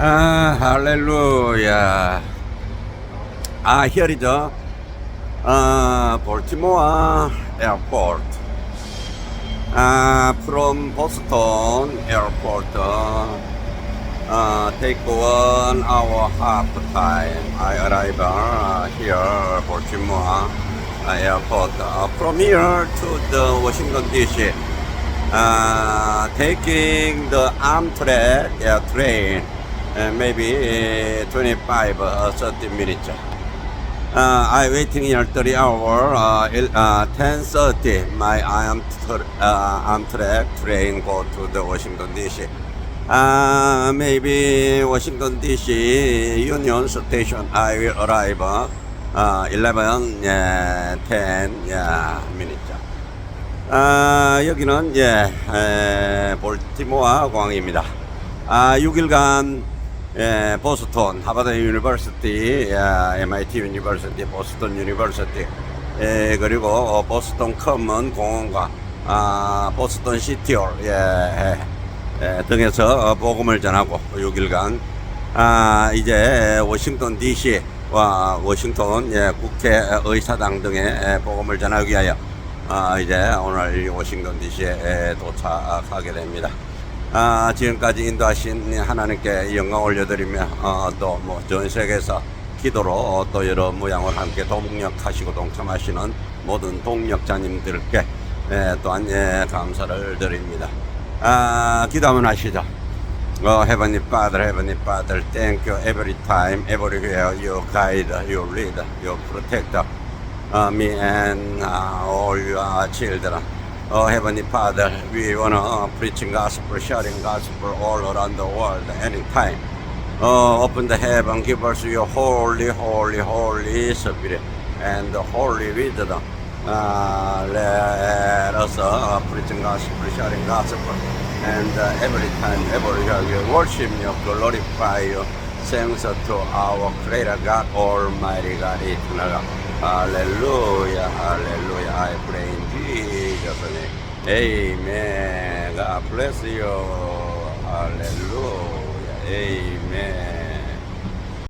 아, 할렐루야. 아, here is the uh, Baltimore airport. Uh, from Boston airport, uh, uh, take one hour half time. I arrive uh, here, Baltimore uh, airport. Uh, from here to the Washington DC. Uh, taking the Amtrak uh, train, uh, Maybe uh, 25 or 30 minutes. Uh, I waiting here 30 hour, uh, il- uh, 10.30, my Amtrak, uh, Amtrak train go to the Washington DC. Uh, maybe Washington DC Union Station, I will arrive uh, 11, yeah, 10 yeah, minutes. 아, 여기는 예, 에, 볼티모아 공항입니다. 아, 6일간 예, 보스턴 하버드 유니버시티, 예, MIT 유니버시티, 보스턴 유니버시티, 예, 그리고 어, 보스턴 커먼 공원과 아, 보스턴 시티홀 등에서 어, 복음을 전하고 6일간 아, 이제 워싱턴 DC와 워싱턴 예, 국회 의사당 등에 예, 복음을 전하기 위하여 아, 이제 오늘 이 워싱턴 DC에 도착하게 됩니다. 아, 지금까지 인도하신 하나님께 영광 올려드리며 어, 또뭐 전 세계에서 기도로 어, 또 여러 모양을 함께 동력하시고 동참하시는 모든 동력자님들께 예, 또한 예, 감사를 드립니다. 아, 기도 한번 하시죠. Oh, Heavenly Father, Heavenly Father, thank you every time, everywhere you guide, you lead, you protect uh, me and uh, all your children. Oh, Heavenly Father, we want to uh, preaching gospel, sharing gospel all around the world, anytime. Oh, open the heaven, give us your holy, holy, holy spirit and the holy wisdom. Uh, let us uh, preaching gospel, sharing gospel, and uh, every time, everywhere we worship you, glorify you, thanks to our Creator God, Almighty God, eternal God. Hallelujah, hallelujah. I pray name. Amen. God bless you. Hallelujah. Amen.